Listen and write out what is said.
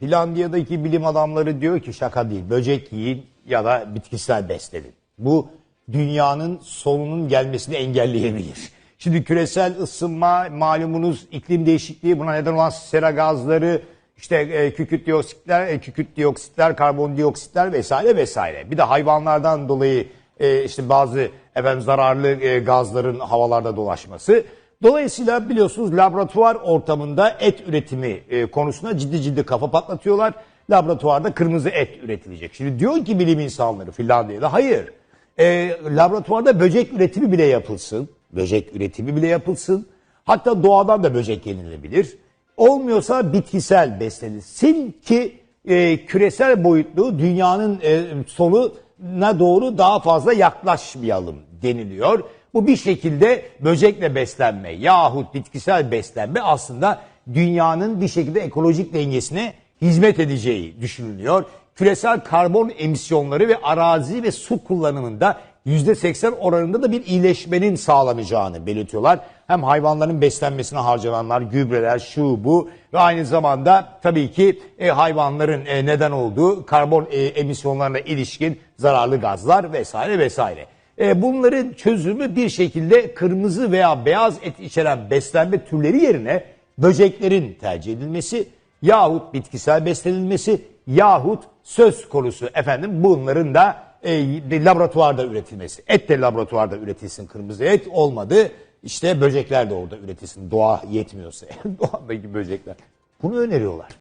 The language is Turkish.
Finlandiya'daki bilim adamları diyor ki şaka değil. Böcek yiyin ya da bitkisel beslenin. Bu dünyanın sonunun gelmesini engelleyebilir. Şimdi küresel ısınma malumunuz iklim değişikliği buna neden olan sera gazları işte e, kükürt dioksitler, e, kükürt dioksitler, karbondioksitler vesaire vesaire. Bir de hayvanlardan dolayı e, işte bazı efendim zararlı e, gazların havalarda dolaşması. Dolayısıyla biliyorsunuz laboratuvar ortamında et üretimi e, konusuna ciddi ciddi kafa patlatıyorlar. Laboratuvarda kırmızı et üretilecek. Şimdi diyor ki bilim insanları Finlandiya'da hayır. E, laboratuvarda böcek üretimi bile yapılsın. Böcek üretimi bile yapılsın. Hatta doğadan da böcek yenilebilir. Olmuyorsa bitkisel beslenilsin ki e, küresel boyutlu dünyanın e, sonuna doğru daha fazla yaklaşmayalım deniliyor. Bu bir şekilde böcekle beslenme yahut bitkisel beslenme aslında dünyanın bir şekilde ekolojik dengesine hizmet edeceği düşünülüyor. Küresel karbon emisyonları ve arazi ve su kullanımında %80 oranında da bir iyileşmenin sağlanacağını belirtiyorlar. Hem hayvanların beslenmesine harcananlar, gübreler, şu bu ve aynı zamanda tabii ki e, hayvanların e, neden olduğu karbon e, emisyonlarına ilişkin zararlı gazlar vesaire vesaire. E, bunların çözümü bir şekilde kırmızı veya beyaz et içeren beslenme türleri yerine böceklerin tercih edilmesi yahut bitkisel beslenilmesi yahut söz konusu efendim bunların da e, laboratuvarda üretilmesi. Et de laboratuvarda üretilsin kırmızı et olmadı. İşte böcekler de orada üretilsin. Doğa yetmiyorsa. Doğadaki böcekler. Bunu öneriyorlar.